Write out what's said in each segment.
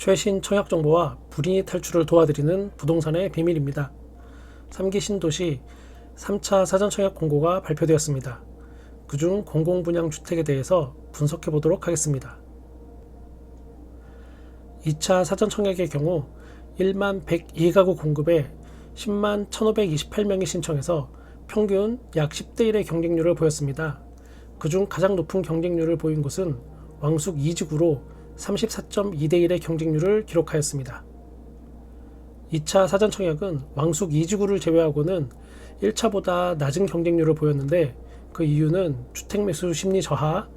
최신 청약 정보와 불이익 탈출을 도와드리는 부동산의 비밀입니다. 3기 신도시 3차 사전 청약 공고가 발표되었습니다. 그중 공공분양 주택에 대해서 분석해 보도록 하겠습니다. 2차 사전 청약의 경우 1만 102가구 공급에 10만 1528명이 신청해서 평균 약 10대 1의 경쟁률을 보였습니다. 그중 가장 높은 경쟁률을 보인 곳은 왕숙 2지구로 34.2대 1의 경쟁률을 기록하였습니다. 2차 사전 청약은 왕숙 2지구를 제외하고는 1차보다 낮은 경쟁률을 보였는데 그 이유는 주택 매수 심리 저하,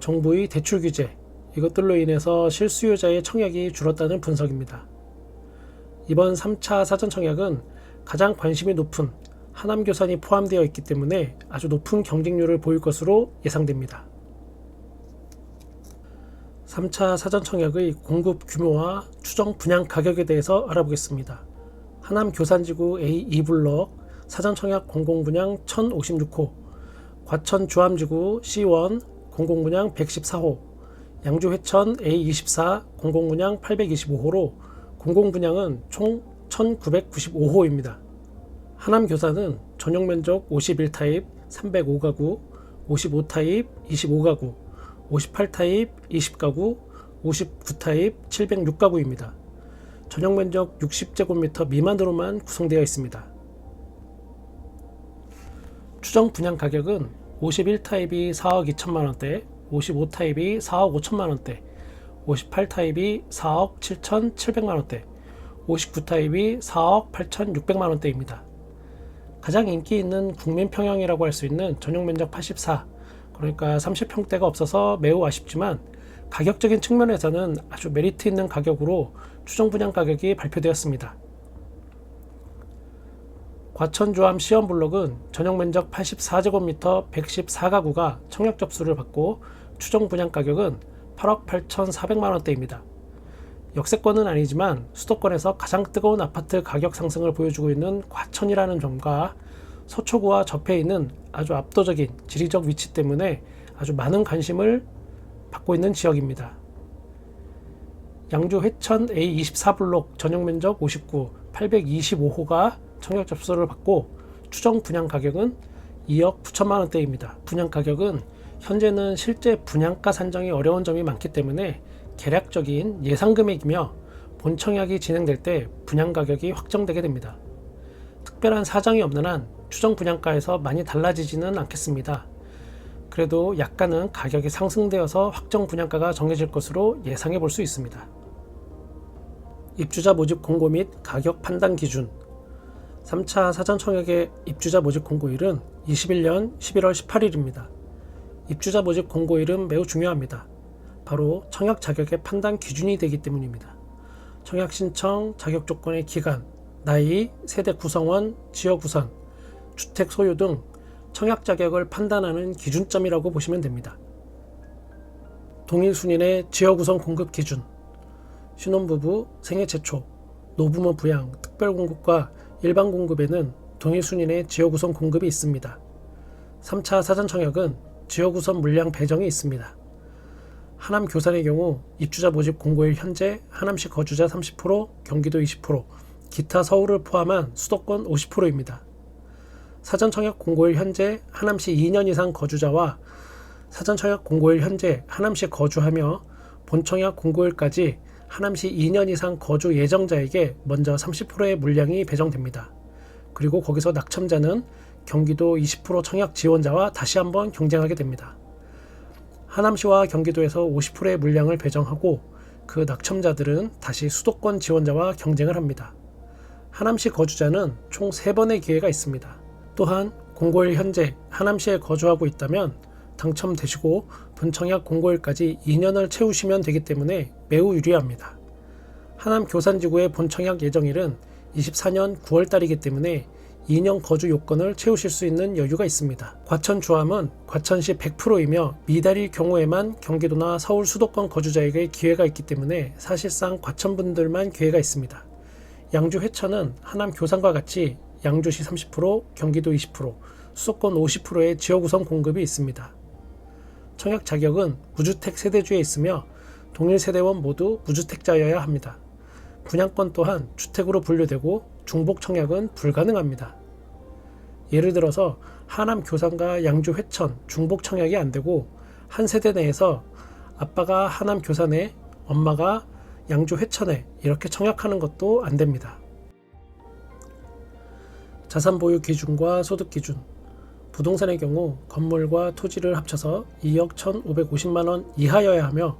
정부의 대출 규제, 이것들로 인해서 실수요자의 청약이 줄었다는 분석입니다. 이번 3차 사전 청약은 가장 관심이 높은 하남 교산이 포함되어 있기 때문에 아주 높은 경쟁률을 보일 것으로 예상됩니다. 3차 사전 청약의 공급 규모와 추정 분양 가격에 대해서 알아보겠습니다. 하남 교산지구 A 2블럭 사전 청약 공공분양 1056호, 과천 주암지구 C1 공공분양 114호, 양주 회천 A24 공공분양 825호로 공공분양은 총 1995호입니다. 하남 교사는 전용 면적 51타입 305가구, 55타입 25가구, 58타입 20가구, 59타입 706가구입니다. 전용 면적 60제곱미터 미만으로만 구성되어 있습니다. 추정 분양 가격은 51타입이 4억 2천만 원대, 55타입이 4억 5천만 원대, 58타입이 4억 7천 7백만 원대, 59타입이 4억 8천 6백만 원대입니다. 가장 인기 있는 국민 평형이라고 할 수 있는 전용 면적 84, 그러니까 30평대가 없어서 매우 아쉽지만 가격적인 측면에서는 아주 메리트 있는 가격으로 추정 분양 가격이 발표되었습니다. 과천주암 시험블록은 전용 면적 84제곱미터 114가구가 청약 접수를 받고 추정 분양 가격은 8억 8,400만 원대입니다. 역세권은 아니지만 수도권에서 가장 뜨거운 아파트 가격 상승을 보여주고 있는 과천이라는 점과 서초구와 접해 있는 아주 압도적인 지리적 위치 때문에 아주 많은 관심을 받고 있는 지역입니다. 양주 회천 A24블록 전용 면적 59, 825호가 청약 접수를 받고 추정 분양 가격은 2억 9천만 원대입니다. 분양 가격은 현재는 실제 분양가 산정이 어려운 점이 많기 때문에 계략적인 예상 금액이며 본 청약이 진행될 때 분양 가격이 확정되게 됩니다. 특별한 사정이 없는 한 추정 분양가에서 많이 달라지지는 않겠습니다. 그래도 약간은 가격이 상승되어서 확정 분양가가 정해질 것으로 예상해 볼 수 있습니다. 입주자 모집 공고 및 가격 판단 기준 3차 사전 청약의 입주자 모집 공고일은 21년 11월 18일입니다. 입주자 모집 공고일은 매우 중요합니다. 바로 청약 자격의 판단 기준이 되기 때문입니다. 청약 신청 자격 조건의 기간, 나이, 세대 구성원, 지역 우선, 주택 소유 등 청약 자격을 판단하는 기준점이라고 보시면 됩니다. 동일 순인의 지역 우선 공급 기준, 신혼부부 생애 최초, 노부모 부양, 특별 공급과 일반 공급에는 동일 순인의 지역 우선 공급이 있습니다. 3차 사전 청약은 지역 우선 물량 배정이 있습니다. 하남 교산의 경우 입주자 모집 공고일 현재 하남시 거주자 30%, 경기도 20%, 기타 서울을 포함한 수도권 50%입니다. 사전 청약 공고일 현재 하남시 2년 이상 거주자와 사전 청약 공고일 현재 하남시 거주하며 본 청약 공고일까지 하남시 2년 이상 거주 예정자에게 먼저 30%의 물량이 배정됩니다. 그리고 거기서 낙첨자는 경기도 20% 청약 지원자와 다시 한번 경쟁하게 됩니다. 하남시와 경기도에서 50%의 물량을 배정하고 그 낙첨자들은 다시 수도권 지원자와 경쟁을 합니다. 하남시 거주자는 총 3번의 기회가 있습니다. 또한 공고일 현재 하남시에 거주하고 있다면 당첨되시고 본청약 공고일까지 2년을 채우시면 되기 때문에 매우 유리합니다. 하남 교산지구의 본청약 예정일은 24년 9월달이기 때문에 2년 거주 요건을 채우실 수 있는 여유가 있습니다. 과천 주암은 과천시 100%이며 미달일 경우에만 경기도나 서울 수도권 거주자에게 기회가 있기 때문에 사실상 과천 분들만 기회가 있습니다. 양주 회천은 하남 교산과 같이 양주시 30%, 경기도 20%, 수도권 50%의 지역 우선 공급이 있습니다. 청약 자격은 무주택 세대주에 있으며 동일 세대원 모두 무주택자여야 합니다. 분양권 또한 주택으로 분류되고 중복 청약은 불가능합니다. 예를 들어서 하남 교산과 양주 회천 중복 청약이 안 되고 한 세대 내에서 아빠가 하남 교산에 엄마가 양주 회천에 이렇게 청약하는 것도 안 됩니다. 자산 보유 기준과 소득 기준 부동산의 경우 건물과 토지를 합쳐서 2억 1,550만 원 이하여야 하며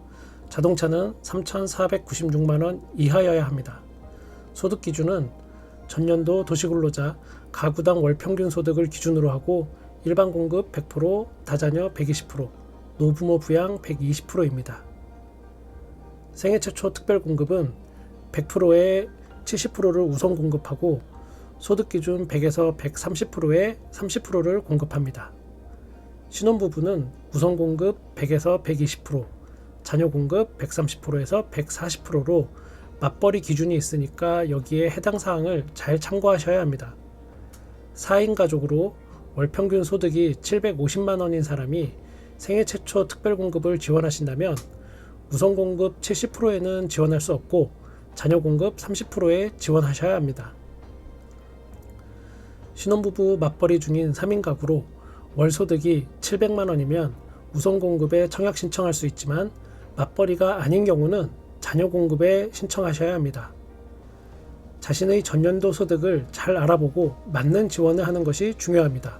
자동차는 3,496만 원 이하여야 합니다. 소득 기준은 전년도 도시근로자 가구당 월 평균 소득을 기준으로 하고 일반 공급 100%, 다자녀 120%, 노부모 부양 120%입니다. 생애 최초 특별 공급은 100%의 70%를 우선 공급하고 소득 기준 100에서 130%의 30%를 공급합니다. 신혼부부는 우선 공급 100에서 120%, 자녀 공급 130%에서 140%로 맞벌이 기준이 있으니까 여기에 해당 사항을 잘 참고하셔야 합니다. 4인 가족으로 월 평균 소득이 750만 원인 사람이 생애 최초 특별 공급을 지원하신다면 우선 공급 70%에는 지원할 수 없고 자녀 공급 30%에 지원하셔야 합니다. 신혼부부 맞벌이 중인 3인 가구로 월 소득이 700만 원이면 우선 공급에 청약 신청할 수 있지만 맞벌이가 아닌 경우는 자녀 공급에 신청하셔야 합니다. 자신의 전년도 소득을 잘 알아보고 맞는 지원을 하는 것이 중요합니다.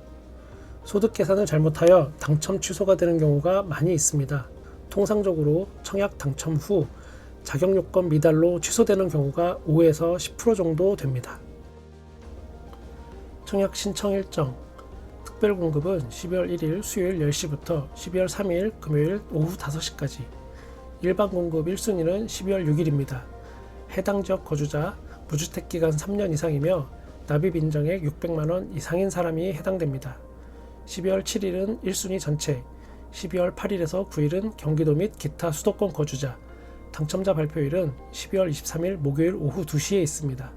소득 계산을 잘못하여 당첨 취소가 되는 경우가 많이 있습니다. 통상적으로 청약 당첨 후 자격 요건 미달로 취소되는 경우가 5에서 10% 정도 됩니다. 청약 신청 일정 특별 공급은 12월 1일 수요일 10시부터 12월 3일 금요일 오후 5시까지 일반 공급 1순위는 12월 6일입니다. 해당 지역 거주자 무주택 기간 3년 이상이며 납입 인정액 600만 원 이상인 사람이 해당됩니다. 12월 7일은 1순위 전체, 12월 8일에서 9일은 경기도 및 기타 수도권 거주자, 당첨자 발표일은 12월 23일 목요일 오후 2시에 있습니다.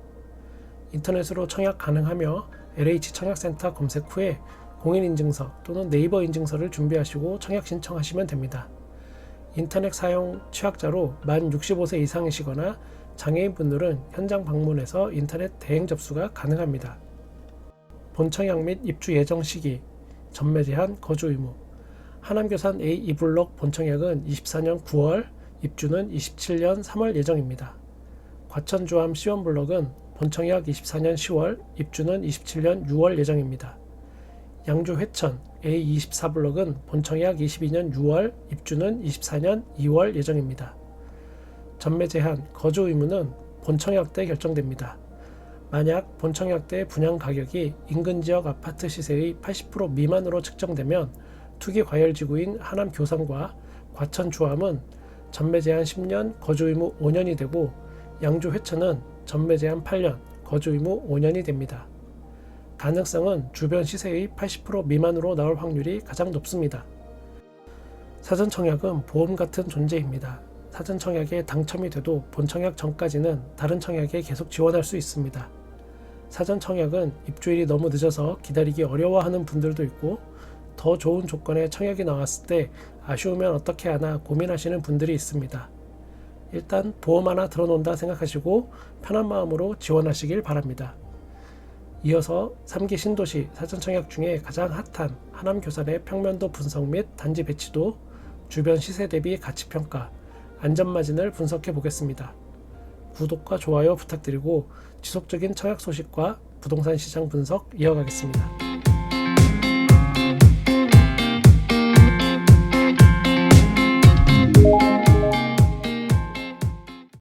인터넷으로 청약 가능하며 LH 청약센터 검색 후에 공인인증서 또는 네이버 인증서를 준비하시고 청약 신청하시면 됩니다. 인터넷 사용 취약자로 만 65세 이상이시거나 장애인 분들은 현장 방문해서 인터넷 대행 접수가 가능합니다. 본청약 및 입주 예정 시기, 전매 제한, 거주 의무. 하남교산 A 2블록 본청약은 24년 9월, 입주는 27년 3월 예정입니다. 과천주암 C1블록은 본청약 24년 10월, 입주는 27년 6월 예정입니다. 양주 회천 A24블록은 본청약 22년 6월, 입주는 24년 2월 예정입니다. 전매 제한, 거주 의무는 본청약 때 결정됩니다. 만약 본청약 때 분양 가격이 인근 지역 아파트 시세의 80% 미만으로 측정되면 투기 과열 지구인 하남 교산과 과천 주암은 전매 제한 10년, 거주 의무 5년이 되고 양주 회천은 전매 제한 8년, 거주 의무 5년이 됩니다. 가능성은 주변 시세의 80% 미만으로 나올 확률이 가장 높습니다. 사전 청약은 보험 같은 존재입니다. 사전 청약에 당첨이 돼도 본 청약 전까지는 다른 청약에 계속 지원할 수 있습니다. 사전 청약은 입주일이 너무 늦어서 기다리기 어려워하는 분들도 있고 더 좋은 조건의 청약이 나왔을 때 아쉬우면 어떻게 하나 고민하시는 분들이 있습니다. 일단 보험 하나 들어놓는다 생각하시고 편한 마음으로 지원하시길 바랍니다. 이어서 3기 신도시 사전청약 중에 가장 핫한 하남 교산의 평면도 분석 및 단지 배치도, 주변 시세 대비 가치 평가, 안전마진을 분석해 보겠습니다. 구독과 좋아요 부탁드리고 지속적인 청약 소식과 부동산 시장 분석 이어가겠습니다.